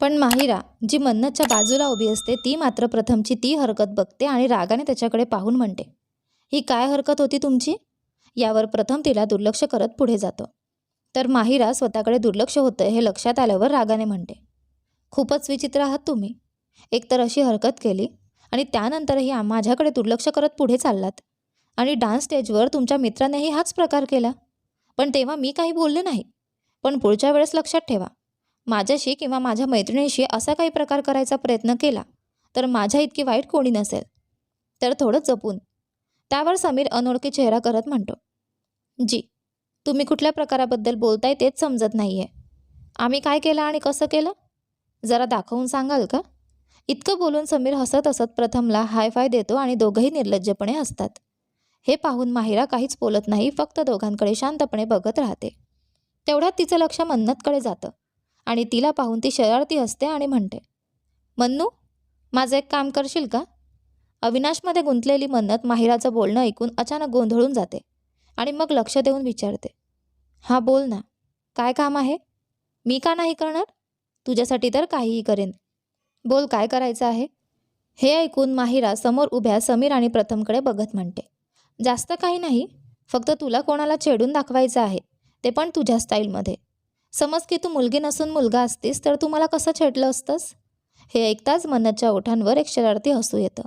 पण माहिरा जी मन्नतच्या बाजूला उभी असते ती मात्र प्रथमची ती हरकत बघते आणि रागाने त्याच्याकडे पाहून म्हणते ही काय हरकत होती तुमची? यावर प्रथम तिला दुर्लक्ष करत पुढे जातो. तर माहिरा स्वतःकडे दुर्लक्ष होतं हे लक्षात आल्यावर रागाने म्हणते खूपच विचित्र आहात तुम्ही. एकतर अशी हरकत केली आणि त्यानंतरही माझ्याकडे दुर्लक्ष करत पुढे चाललात आणि डान्स स्टेजवर तुमच्या मित्रानेही हाच प्रकार केला. पण तेव्हा मी काही बोलले नाही. पण पुढच्या वेळेस लक्षात ठेवा माझ्याशी किंवा माझ्या मैत्रिणीशी असा काही प्रकार करायचा प्रयत्न केला तर माझ्या इतकी वाईट कोणी नसेल. तर थोडं जपून. त्यावर समीर अनोळखी चेहरा करत म्हणतो जी तुम्ही कुठल्या प्रकाराबद्दल बोलताय तेच समजत नाही आहे आम्ही काय केलं आणि कसं केलं? जरा दाखवून सांगाल का? इतकं बोलून समीर हसत हसत प्रथमला हाय फाय देतो आणि दोघंही निर्लज्जपणे हसतात. हे पाहून माहिरा काहीच बोलत नाही फक्त दोघांकडे शांतपणे बघत राहते. तेवढ्यात तिचं लक्ष मन्नतकडे जातं. आणि तिला पाहून ती शरारती हसते आणि म्हणते मन्नू माझं एक काम करशील का? अविनाशमध्ये गुंतलेली मन्नत माहिराचं बोलणं ऐकून अचानक गोंधळून जाते आणि मग लक्ष देऊन विचारते हां बोल ना काय काम आहे? मी का नाही करणार? तुझ्यासाठी तर काहीही करेन. बोल काय करायचं आहे? हे ऐकून माहिरा समोर उभ्या समीर आणि प्रथमकडे बघत म्हणते जास्त काही नाही फक्त तुला कोणाला छेडून दाखवायचं आहे ते पण तुझ्या स्टाईलमध्ये समज की तू मुलगी नसून मुलगा असतीस तर तू मला कसं छेडलं असतंस? हे ऐकताच मन्नतच्या ओठांवर एक शरारती हसू येतं.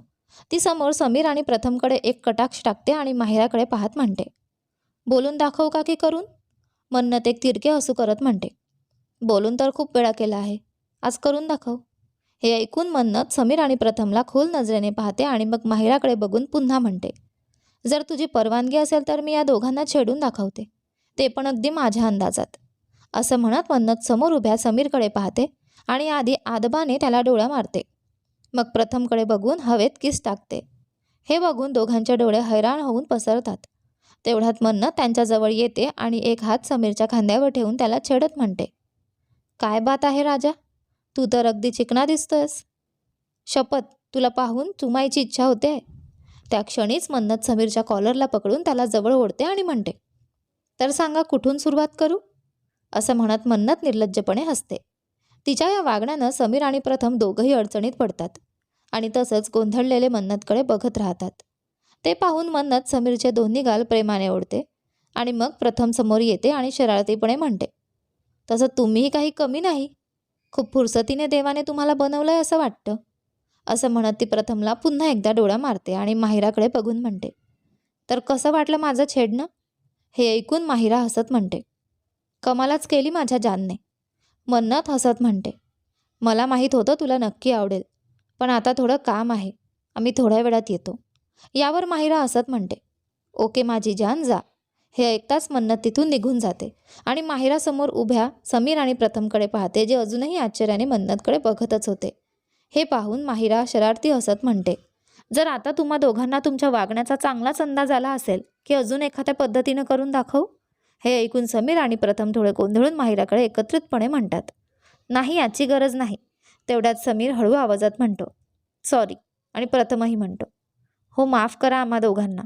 ती समोर समीर आणि प्रथमकडे एक कटाक्ष टाकते आणि माहिराकडे पाहत म्हणते बोलून दाखवू का की करून? मन्नत एक तिरके हसू करत म्हणते बोलून तर खूप वेळा केला आहे आज करून दाखव. हे ऐकून मन्नत समीर आणि प्रथमला खोल नजरेने पाहते आणि मग माहिराकडे बघून पुन्हा म्हणते जर तुझी परवानगी असेल तर मी या दोघांना छेडून दाखवते. ते पण अगदी माझ्या अंदाजात. असं म्हणत मन्नत समोर उभ्या समीरकडे पाहते आणि आधी आदबाने त्याला डोळ्या मारते. मग प्रथमकडे बघून हवेत किस टाकते. हे बघून दोघांचे डोळे हैराण होऊन पसरतात. तेवढ्यात मन्नत त्यांच्याजवळ येते आणि एक हात समीरच्या खांद्यावर ठेवून त्याला छेडत म्हणते. काय बात आहे राजा? तू तर अगदी चिकना दिसतोयस. शपथ तुला पाहून चुमायची इच्छा होते. त्या क्षणीच मन्नत समीरच्या कॉलरला पकडून त्याला जवळ ओढते आणि म्हणते तर सांगा कुठून सुरुवात करू? असं म्हणत मन्नत निर्लज्जपणे हसते. तिच्या या वागण्यानं समीर आणि प्रथम दोघंही अडचणीत पडतात आणि तसंच गोंधळलेले मन्नतकडे बघत राहतात. ते पाहून मन्नत समीरचे दोन्ही गाल प्रेमाने ओढते आणि मग प्रथम समोर येते आणि शरारतीपणे म्हणते तसं तुम्हीही काही कमी नाही. खूप फुरसतीने देवाने तुम्हाला बनवलंय असं वाटतं. असं म्हणत ती प्रथमला पुन्हा एकदा डोळा मारते आणि माहिराकडे बघून म्हणते तर कसं वाटलं माझं छेडणं? हे ऐकून माहिरा हसत म्हणते कमालाच केली माझ्या जानने. मन्नत हसत म्हणते मला माहीत होतं तुला नक्की आवडेल पण आता थोडं काम आहे आम्ही थोड्या वेळात येतो. यावर माहिरा हसत म्हणते ओके माझी जान जा. हे ऐकताच मन्नत तिथून निघून जाते आणि माहिरासमोर उभ्या समीर आणि प्रथमकडे पाहते जे अजूनही आश्चर्याने मन्नतकडे बघतच होते. हे पाहून माहिरा शरारती हसत म्हणते जर आता तुम्हा दोघांना तुमच्या वागण्याचा चांगलाच अंदाज आला असेल की अजून एखाद्या पद्धतीनं करून दाखवू? हे ऐकून समीर आणि प्रथम थोडे गोंधळून माहिराकडे एकत्रितपणे म्हणतात नाही याची गरज नाही. तेवढ्यात समीर हळू आवाजात म्हणतो सॉरी आणि प्रथमही म्हणतो हो माफ करा आम्हा दोघांना.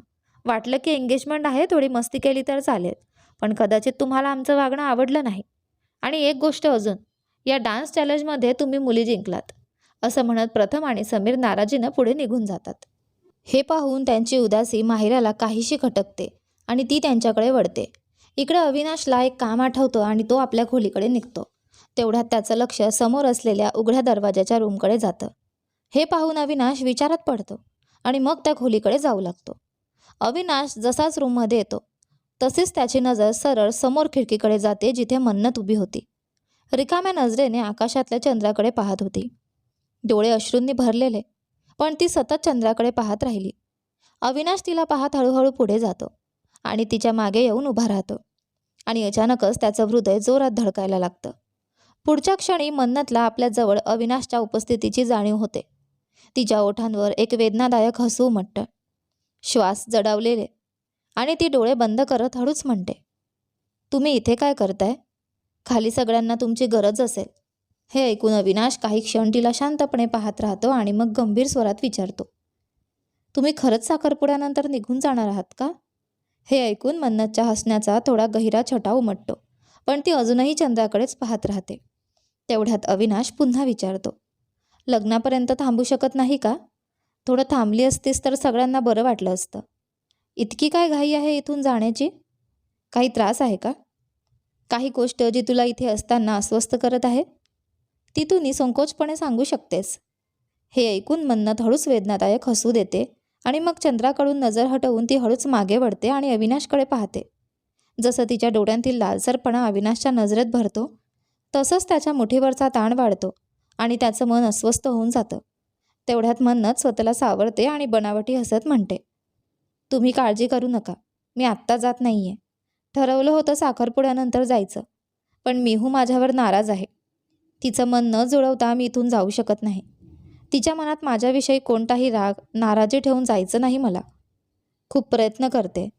वाटलं की एंगेजमेंट आहे थोडी मस्ती केली तर चालेल पण कदाचित तुम्हाला आमचं वागणं आवडलं नाही. आणि एक गोष्ट अजून या डान्स चॅलेंजमध्ये तुम्ही मुली जिंकलात. असं म्हणत प्रथम आणि समीर नाराजीनं पुढे निघून जातात. हे पाहून त्यांची उदासी माहिराला काहीशी खटकते आणि ती त्यांच्याकडे वळते. इकडे अविनाशला एक काम आठवतं आणि तो आपल्या खोलीकडे निघतो. तेवढ्यात त्याचं लक्ष समोर असलेल्या उघड्या दरवाजाच्या रूमकडे जातं. हे पाहून अविनाश विचारात पडतो आणि मग त्या खोलीकडे जाऊ लागतो. अविनाश जसाच रूममध्ये येतो तसेच त्याची नजर सरळ समोर खिडकीकडे जाते जिथे मन्नत उभी होती. रिकाम्या नजरेने आकाशातल्या चंद्राकडे पाहत होती. डोळे अश्रूंनी भरलेले पण ती सतत चंद्राकडे पाहत राहिली. अविनाश तिला पाहत हळूहळू पुढे जातो आणि तिच्यामागे येऊन उभा राहतो. आणि अचानकच त्याचं हृदय जोरात धडकायला लागतं. पुढच्या क्षणी मन्नतला आपल्याजवळ अविनाशच्या उपस्थितीची जाणीव होते. तिच्या ओठांवर एक वेदनादायक हसू उमटतं श्वास जडावलेले. आणि ती डोळे बंद करत हळूच म्हणते. तुम्ही इथे काय करताय? खाली सगळ्यांना तुमची गरज असेल. हे ऐकून अविनाश काही क्षण तिला शांतपणे पाहत राहतो आणि मग गंभीर स्वरात विचारतो. तुम्ही खरंच साखरपुड्यानंतर निघून जाणार आहात का? हे ऐकून मन्नतच्या हसण्याचा थोडा गहिरा छटा उमटतो पण ती अजूनही चंद्राकडेच पाहत राहते. तेवढ्यात अविनाश पुन्हा विचारतो लग्नापर्यंत थांबू शकत नाही का? थोडं थांबली असतीस तर सगळ्यांना बरं वाटलं असतं. इतकी काय घाई आहे इथून जाण्याची? काही त्रास आहे का? काही गोष्ट जी तुला इथे असताना अस्वस्थ करत आहे? ती तू निसंकोचपणे सांगू शकतेस. हे ऐकून मन्नत हळूच वेदनादायक हसू देते आणि मग चंद्राकडून नजर हटवून ती हळूच मागे वळते आणि अविनाशकडे पाहते. जसं तिच्या डोळ्यांतील लालसरपणा अविनाशच्या नजरेत भरतो तसंच त्याच्या मुठीवरचा ताण वाढतो आणि त्याचं मन अस्वस्थ होऊन जातं. तेवढ्यात मनच स्वतःला सावरते आणि बनावटी हसत म्हणते तुम्ही काळजी करू नका मी आत्ता जात नाही आहे ठरवलं होतं साखरपुड्यानंतर जायचं पण मीहू माझ्यावर नाराज आहे. तिचं मन न जुळवता मी इथून जाऊ शकत नाही. तिच्या मनात माझ्याविषयी कोणताही राग नाराजी ठेवून जायचं नाही मला. खूप प्रयत्न करते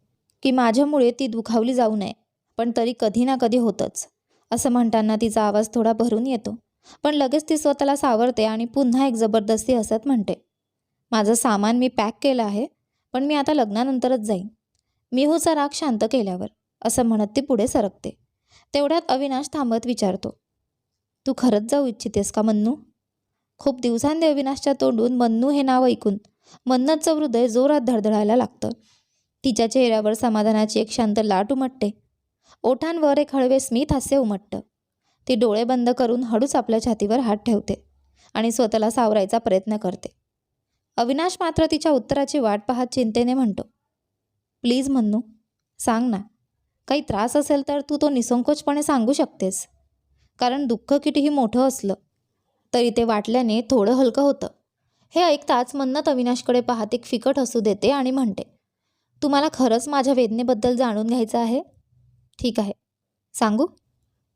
की माझ्यामुळे ती दुखावली जाऊ नये पण तरी कधी ना कधी होतंच. असं म्हणताना तिचा आवाज थोडा भरून येतो. पण लगेच ती स्वतःला सावरते आणि पुन्हा एक जबरदस्ती हसत म्हणते माझं सामान मी पॅक केलं आहे पण मी आता लग्नानंतरच जाईन. मिहूचा हो राग शांत केल्यावर असं म्हणत ती पुढे सरकते. तेवढ्यात अविनाश थांबत विचारतो तू खरंच जाऊ इच्छितेस का मन्नू? खूप दिवसांनी अविनाशच्या तोंडून मन्नू हे नाव ऐकून मन्नतचं हृदय जोरात धडधडायला लागतं. तिच्या चेहऱ्यावर समाधानाची एक शांत लाट उमटते. ओठांवर एक हळवे स्मित हास्य उमटतं. ती डोळे बंद करून हळूच आपल्या छातीवर हात ठेवते आणि स्वतःला सावरायचा प्रयत्न करते. अविनाश मात्र तिच्या उत्तराची वाट पाहत चिंतेने म्हणतो प्लीज मन्नू सांग ना काही त्रास असेल तर तू तो निसंकोचपणे सांगू शकतेस. कारण दुःख कितीही मोठं असलं तरी ते वाटल्याने थोडं हलकं होतं. हे ऐकताच मन्नत अविनाशकडे पाहत एक फिकट हसू देते आणि म्हणते तुम्हाला खरंच माझ्या वेदनेबद्दल जाणून घ्यायचं आहे? ठीक आहे. सांगू?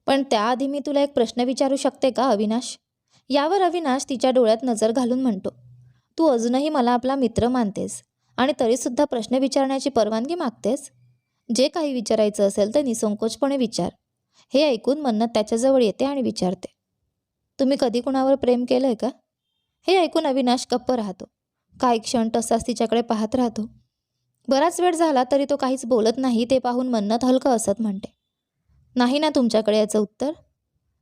पण त्याआधी मी तुला एक प्रश्न विचारू शकते का अविनाश? यावर अविनाश तिच्या डोळ्यात नजर घालून म्हणतो तू अजूनही मला आपला मित्र मानतेस आणि तरीसुद्धा प्रश्न विचारण्याची परवानगी मागतेस? जे काही विचारायचं असेल तर निसंकोचपणे विचार. हे ऐकून मन्नत त्याच्याजवळ येते आणि विचारते तुम्ही कधी कुणावर प्रेम केलं आहे का? हे ऐकून अविनाश गप्प राहतो. काही क्षण तसाच तिच्याकडे पाहत राहतो. बराच वेळ झाला तरी तो काहीच बोलत नाही ते पाहून मन्नत हलकं असत म्हणते. नाही ना तुमच्याकडे याचं उत्तर?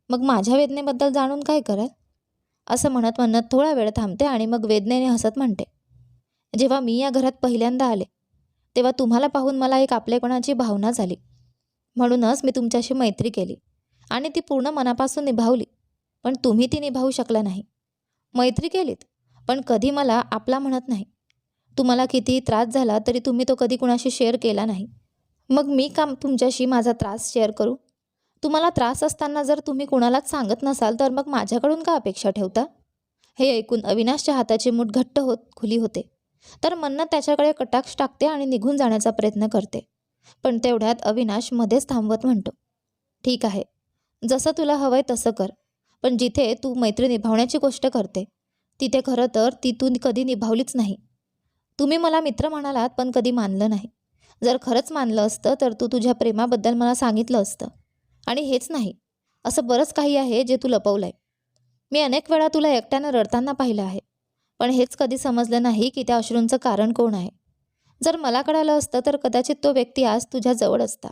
मग माझ्या वेदनेबद्दल जाणून काय कराल? असं म्हणत म्हणत थोडा वेळ थांबते आणि मग वेदनेने हसत म्हणते. जेव्हा मी या घरात पहिल्यांदा आले तेव्हा तुम्हाला पाहून मला एक आपलेपणाची भावना झाली. म्हणूनच मी तुमच्याशी मैत्री केली आणि ती पूर्ण मनापासून निभावली. पण तुम्ही ती निभावू शकला नाही. मैत्री केलीत पण कधी मला आपला म्हणत नाही. तुम्हाला कितीही त्रास झाला तरी तुम्ही तो कधी कुणाशी शेअर केला नाही. मग मी काम तुमच्याशी माझा त्रास शेअर करू? तुम्हाला त्रास असताना जर तुम्ही कुणालाच सांगत नसाल तर मग माझ्याकडून का अपेक्षा ठेवता? हे ऐकून अविनाशच्या हाताची मूठ घट्ट होत खुली होते. तर मन्नत त्याच्याकडे कटाक्ष टाकते आणि निघून जाण्याचा प्रयत्न करते. पण तेवढ्यात अविनाश मध्येच थांबवत म्हणतो ठीक आहे. जसं तुला हवंय तसं कर. पण जिथे तू मैत्री निभावण्याची गोष्ट करते तिथे खरं तर ती तू कधी निभावलीच नाही. तुम्ही मला मित्र म्हणालात पण कधी मानलं नाही. जर खरंच मानलं असतं तर तू तुझ्या प्रेमाबद्दल मला सांगितलं असतं. आणि हेच नाही. असं बरंच काही आहे जे तू लपवलं आहे मी अनेक वेळा तुला एकट्यानं रडताना पाहिलं आहे. पण हेच कधी समजलं नाही की त्या अश्रूंचं कारण कोण आहे. जर मला कळालं असतं तर कदाचित तो व्यक्ती आज तुझ्याजवळ असता.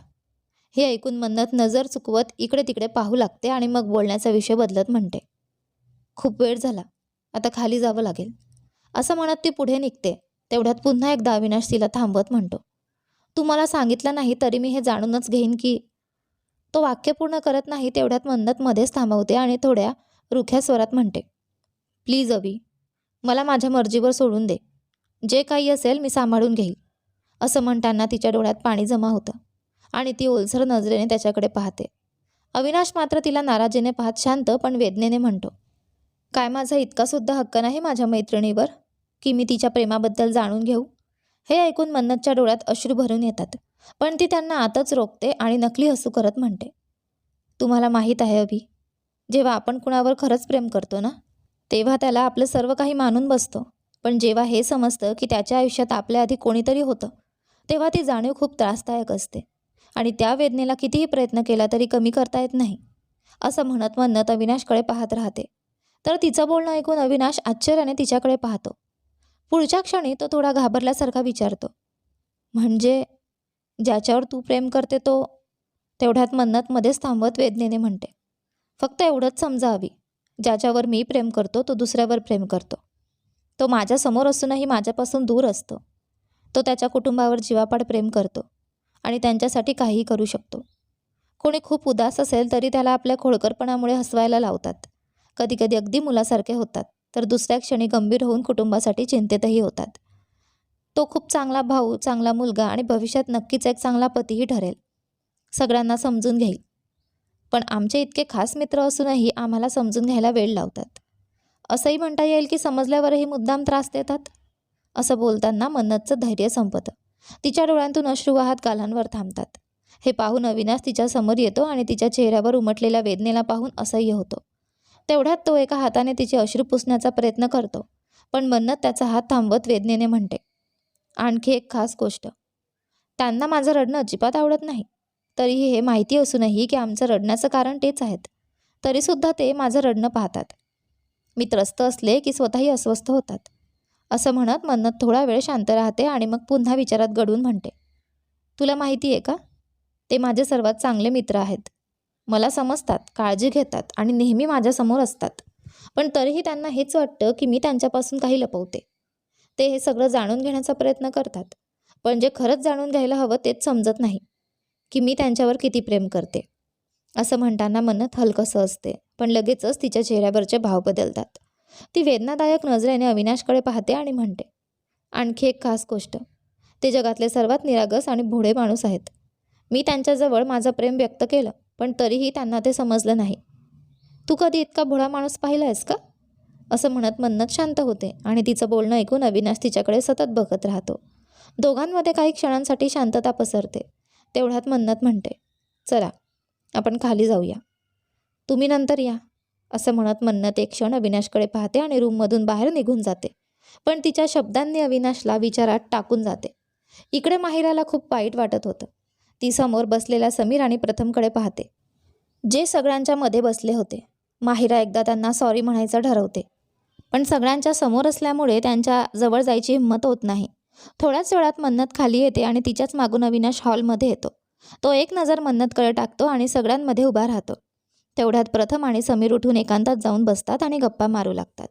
हे ऐकून मन्नत नजर चुकवत इकडे तिकडे पाहू लागते आणि मग बोलण्याचा विषय बदलत म्हणते. खूप वेळ झाला. आता खाली जावं लागेल. असं म्हणत ती पुढे निघते. तेवढ्यात पुन्हा एकदा अविनाश तिला थांबवत म्हणतो. तू मला सांगितलं नाही तरी मी हे जाणूनच घेईन की तो वाक्य पूर्ण करत नाही तेवढ्यात मन्नत मध्येच थांबवते आणि थोड्या रुख्या स्वरात म्हणते. प्लीज अवी मला माझ्या मर्जीवर सोडून दे. जे काही असेल मी सांभाळून घेईल. असं म्हणताना तिच्या डोळ्यात पाणी जमा होतं. आणि ती ओलसर नजरेने त्याच्याकडे पाहते. अविनाश मात्र तिला नाराजीने पाहत शांत पण वेदनेने म्हणतो काय माझा इतकासुद्धा हक्क नाही माझ्या मैत्रिणीवर? की मी तिच्या प्रेमाबद्दल जाणून घेऊ? हे ऐकून मन्नतच्या डोळ्यात अश्रू भरून येतात. पण ती त्यांना आतच रोखते आणि नकली हसू करत म्हणते तुम्हाला माहीत आहे अभि जेव्हा आपण कुणावर खरंच प्रेम करतो ना तेव्हा त्याला आपलं सर्व काही मानून बसतो. पण जेव्हा हे समजतं की त्याच्या आयुष्यात आपल्या आधी कोणीतरी होतं तेव्हा ती जाणीव खूप त्रासदायक असते. आणि त्या वेदनेला कितीही प्रयत्न केला तरी कमी करता येत नाही असं म्हणत म्हणत अविनाशकडे पाहत राहते. तर तिचं बोलणं ऐकून अविनाश आश्चर्याने तिच्याकडे पाहतो. पुढच्या क्षणी तो थोडा घाबरल्यासारखा विचारतो. म्हणजे ज्याच्यावर तू प्रेम करते तो तेवढ्यात मन्नत मध्येच थांबवत वेदनेने म्हणते. फक्त एवढंच समजावी. ज्याच्यावर मी प्रेम करतो तो दुसऱ्यावर प्रेम करतो. तो माझ्यासमोर असूनही माझ्यापासून दूर असतो. तो त्याच्या कुटुंबावर जीवापाड प्रेम करतो. आणि त्यांच्यासाठी काहीही करू शकतो. कोणी खूप उदास असेल तरी त्याला आपल्या खोडकरपणामुळे हसवायला लावतात. कधीकधी अगदी मुलासारखे होतात तर दुसऱ्या क्षणी गंभीर होऊन कुटुंबासाठी चिंतेतही होतात. तो खूप चांगला भाऊ चांगला मुलगा आणि भविष्यात नक्कीच एक चांगला पतीही ठरेल. सगळ्यांना समजून घेईल. पण आमचे इतके खास मित्र असूनही आम्हाला समजून घ्यायला वेळ लावतात. असंही म्हणता येईल की समजल्यावरही मुद्दाम त्रास देतात? असं बोलताना मन्नतचं धैर्य संपतं. तिच्या डोळ्यांतून अश्रू वाहत गालांवर थांबतात. हे पाहून अविनाश तिच्या समोर येतो आणि तिच्या चेहऱ्यावर उमटलेल्या वेदनेला पाहून असह्य होतो. तेवढ्यात तो एका हाताने तिचे अश्रू पुसण्याचा प्रयत्न करतो पण मन्नत त्याचा हात थांबवत वेदनेने म्हणते आणखी एक खास गोष्ट. त्यांना माझं रडणं अजिबात आवडत नाही. तरीही हे माहिती असूनही की आमचं रडण्याचं कारण तेच आहेत. तरीसुद्धा ते माझं रडणं पाहतात. मी त्रस्त असले की स्वतःही अस्वस्थ होतात. असं म्हणत मन्नत थोडा वेळ शांत राहते आणि मग पुन्हा विचारात गडून म्हणते तुला माहिती आहे का? ते माझे सर्वात चांगले मित्र आहेत. मला समजतात काळजी घेतात आणि नेहमी माझ्यासमोर असतात. पण तरीही त्यांना हेच वाटतं की मी त्यांच्यापासून काही लपवते. ते हे सगळं जाणून घेण्याचा प्रयत्न करतात. पण जे खरंच जाणून घ्यायला हवं तेच समजत नाही की मी त्यांच्यावर किती प्रेम करते. असं म्हणताना मनात हलकंसं असते पण लगेचच तिच्या चेहऱ्यावरचे भाव बदलतात. ती वेदनादायक नजरेने अविनाशकडे पाहते आणि म्हणते आणखी एक खास गोष्ट. ते जगातले सर्वात निरागस आणि भोळे माणूस आहेत. मी त्यांच्याजवळ माझं प्रेम व्यक्त केलं पण तरीही त्यांना ते समजलं नाही. तू कधी इतका भोळा माणूस पाहिला आहेस का? असं म्हणत मन्नत शांत होते आणि तिचं बोलणं ऐकून अविनाश तिच्याकडे सतत बघत राहतो. दोघांमध्ये काही क्षणांसाठी शांतता पसरते. तेवढ्यात मन्नत म्हणते चला आपण खाली जाऊया. तुम्ही नंतर या. असं म्हणत मन्नत एक क्षण अविनाशकडे पाहते आणि रूममधून बाहेर निघून जाते. पण तिच्या शब्दांनी अविनाशला विचारात टाकून जाते. इकडे माहिराला खूप वाईट वाटत होतं. ती समोर बसलेल्या समीर आणि प्रथमकडे पाहते. जे सगळ्यांच्या मध्ये बसले होते. माहिरा एकदा त्यांना सॉरी म्हणायचं ठरवते. पण सगळ्यांच्या समोर असल्यामुळे त्यांच्या जवळ जायची हिंमत होत नाही. थोड्याच वेळात मन्नत खाली येते आणि तिच्याच मागून अविनाश हॉलमध्ये येतो. तो एक नजर मन्नतकडे टाकतो आणि सगळ्यांमध्ये उभा राहतो. तेवढ्यात प्रथम आणि समीर उठून एकांतात जाऊन बसतात आणि गप्पा मारू लागतात.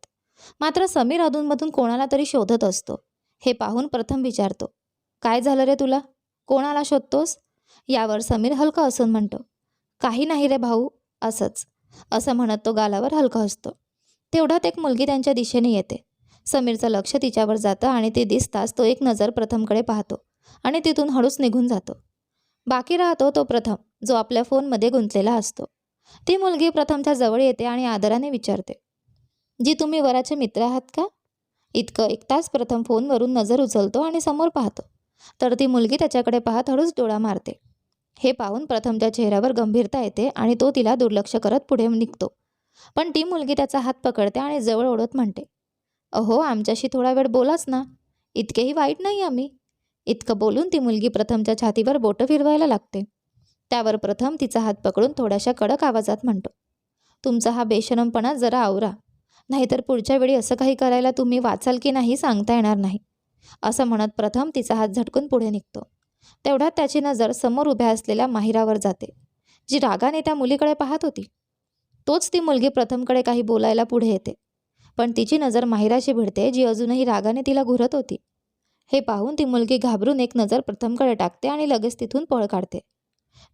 मात्र समीर अधूनमधून कोणाला तरी शोधत असतो. हे पाहून प्रथम विचारतो काय झालं रे तुला? कोणाला शोधतोस? यावर समीर हलका असून म्हणतो काही नाही रे भाऊ असंच. असं म्हणत तो गालावर हलका असतो तेवढ्यात एक मुलगी त्यांच्या दिशेने येते. समीरचं लक्ष तिच्यावर जातं आणि ते दिसताच तो एक नजर प्रथमकडे पाहतो आणि तिथून हळूच निघून जातो. बाकी राहतो तो प्रथम जो आपल्या फोनमध्ये गुंतलेला असतो. ती मुलगी प्रथमच्या जवळ येते आणि आदराने विचारते जी तुम्ही वराचे मित्र आहात का? इतकं एक तास प्रथम फोनवरून नजर उचलतो आणि समोर पाहतो. तर ती मुलगी त्याच्याकडे पाहत हळूच डोळा मारते. हे पाहून प्रथमच्या चेहऱ्यावर गंभीरता येते आणि तो तिला दुर्लक्ष करत पुढे निघतो. पण ती मुलगी त्याचा हात पकडते आणि जवळ ओढत म्हणते अहो आमच्याशी थोडा वेळ बोलाच ना. इतकेही वाईट नाही आम्ही. इतकं बोलून ती मुलगी प्रथमच्या छातीवर बोटं फिरवायला लागते. त्यावर प्रथम तिचा हात पकडून थोड्याशा कडक आवाजात म्हणतो तुमचा हा बेशरमपणा जरा आवरा. नाहीतर पुढच्या वेळी असं काही करायला तुम्ही वाचाल की नाही सांगता येणार नाही. असं म्हणत प्रथम तिचा हात झटकून पुढे निघतो. तेवढ्यात त्याची नजर समोर उभ्या असलेल्या माहिरावर जाते जी रागाने त्या मुलीकडे पाहत होती. तोच ती मुलगी प्रथमकडे काही बोलायला पुढे येते. पण तिची नजर माहिराशी भिडते जी अजूनही रागाने तिला घुरत होती. हे पाहून ती मुलगी घाबरून एक नजर प्रथमकडे टाकते आणि लगेच तिथून पळ काढते.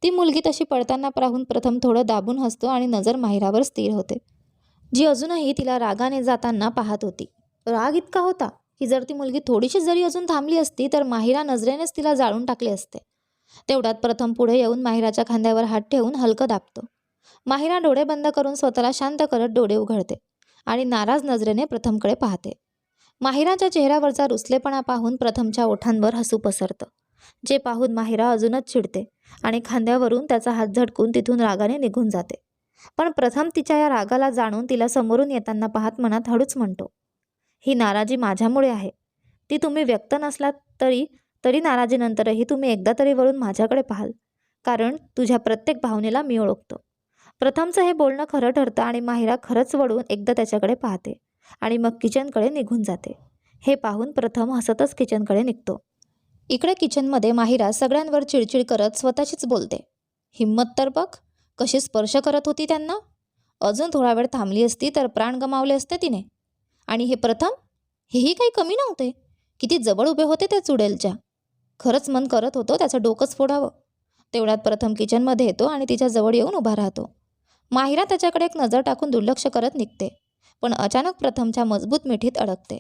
ती मुलगी तशी पळताना पाहून प्रथम थोडं दाबून हसतो आणि नजर माहिरावर स्थिर होते. जी अजूनही तिला रागाने जाताना पाहत होती. राग इतका होता की जर ती मुलगी थोडीशी जरी अजून थांबली असती तर माहिरा नजरेनेच तिला जाळून टाकले असते. तेवढ्यात प्रथम पुढे येऊन माहिराच्या खांद्यावर हात ठेवून हलकं दाबतो. माहिरा डोळे बंद करून स्वतःला शांत करत डोळे उघडते आणि नाराज नजरेने प्रथमकडे पाहते. माहिराच्या चेहऱ्यावरचा रुसलेपणा पाहून प्रथमच्या ओठांवर हसू पसरतं. जे पाहून माहिरा अजूनच चिडते आणि खांद्यावरून त्याचा हात झटकून तिथून रागाने निघून जाते. पण प्रथम तिच्या या रागाला जाणून तिला समोरून येताना पाहत मनात हळूच म्हणतो ही नाराजी माझ्यामुळे आहे. ती तुम्ही व्यक्त नसलात तरी तरी नाराजीनंतरही तुम्ही एकदा तरी वळून माझ्याकडे पाहाल. कारण तुझ्या प्रत्येक भावनेला मी ओळखतो. प्रथमचं हे बोलणं खरं ठरतं आणि माहिरा खरंच वळून एकदा त्याच्याकडे पाहते आणि मग किचनकडे निघून जाते. हे पाहून प्रथम हसतच किचनकडे निघतो. इकडे किचनमध्ये माहिरा सगळ्यांवर चिडचिड करत स्वतःशीच बोलते. हिंमत तर बघ कशी स्पर्श करत होती त्यांना. अजून थोडा वेळ थांबली असती तर प्राण गमावले असते तिने. आणि हे प्रथम? हेही काही कमी नव्हते. किती जवळ उभे होते त्या चुडेलच्या. खरंच मन करत होतं त्याचं डोकंच फोडावं. तेवढ्यात प्रथम किचनमध्ये येतो आणि तिच्या जवळ येऊन उभा राहतो. माहिरा त्याच्याकडे एक नजर टाकून दुर्लक्ष करत निघते. पण अचानक प्रथमच्या मजबूत मिठीत अडकते.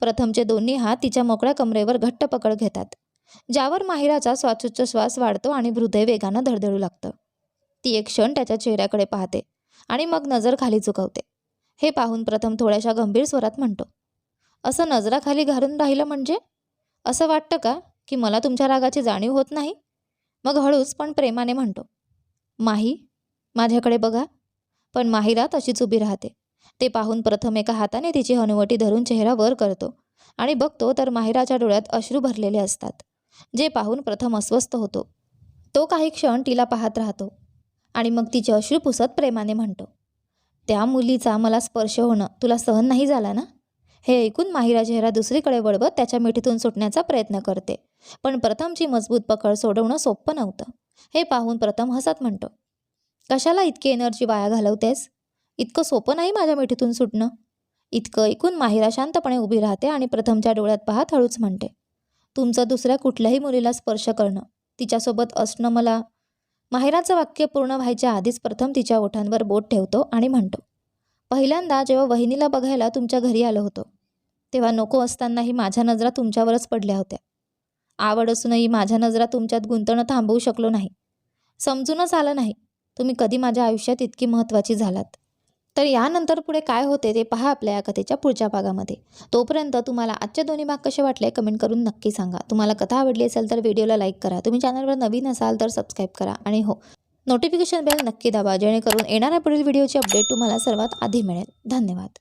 प्रथमचे दोन्ही हात तिच्या मोकळ्या कमरेवर घट्ट पकड घेतात. ज्यावर माहिराचा श्वासोच्छ्वास वाढतो आणि हृदय वेगानं धडधडू लागतं. ती एक क्षण त्याच्या चेहऱ्याकडे पाहते आणि मग नजर खाली चुकवते. हे पाहून प्रथम थोड्याशा गंभीर स्वरात म्हणतो असं नजराखाली घालून राहिलं म्हणजे? असं वाटतं का की मला तुमच्या रागाची जाणीव होत नाही? मग हळूच पण प्रेमाने म्हणतो माही माझ्याकडे बघा. पण माहिरा तशीच उभी राहते. ते पाहून प्रथम एका हाताने तिची हनुवटी धरून चेहरा वर करतो आणि बघतो तर माहिराच्या डोळ्यात अश्रू भरलेले असतात. जे पाहून प्रथम अस्वस्थ होतो. तो काही क्षण तिला पाहत राहतो आणि मग तिचे अश्रू पुसत प्रेमाने म्हणतो त्या मुलीचा मला स्पर्श होणं तुला सहन नाही झाला ना? हे ऐकून माहिरा चेहरा दुसरीकडे वळवत त्याच्या मिठीतून सुटण्याचा प्रयत्न करते. पण प्रथमची मजबूत पकड सोडवणं सोपं नव्हतं. हे पाहून प्रथम हसत म्हणतो कशाला इतकी एनर्जी वाया घालवतेस? इतकं सोपं नाही माझ्या मिठीतून सुटणं. इतकं ऐकून माहिरा शांतपणे उभी राहते आणि प्रथमच्या डोळ्यात पाहत हळूच म्हणते तुमचं दुसऱ्या कुठल्याही मुलीला स्पर्श करणं तिच्यासोबत असणं मला माहिराचं वाक्य पूर्ण व्हायच्या आधीच प्रथम तिच्या ओठांवर बोट ठेवतो आणि म्हणतो पहिल्यांदा जेव्हा वहिनीला बघायला तुमच्या घरी आलो होतो तेव्हा नको असतानाही माझ्या नजरा तुमच्यावरच पडल्या होत्या. आवड असूनही माझ्या नजरा तुमच्यात गुंतणं थांबवू शकलो नाही. समजूनच आलं नाही तुम्ही कधी माझ्या आयुष्यात इतकी महत्त्वाची झालात. तर यानंतर पुढे काय होते ते पहा आपल्या या कथेच्या पुढच्या भागामध्ये. तोपर्यंत तुम्हाला आजचे दोन्ही भाग कसे वाटले कमेंट करून नक्की सांगा. तुम्हाला कथा आवडली असेल तर व्हिडिओला लाईक करा. तुम्ही चॅनलवर नवीन असाल तर सबस्क्राईब करा. आणि हो नोटिफिकेशन बेल नक्की दाबा जेणेकरून येणाऱ्या पुढील व्हिडिओची अपडेट तुम्हाला सर्वात आधी मिळेल. धन्यवाद.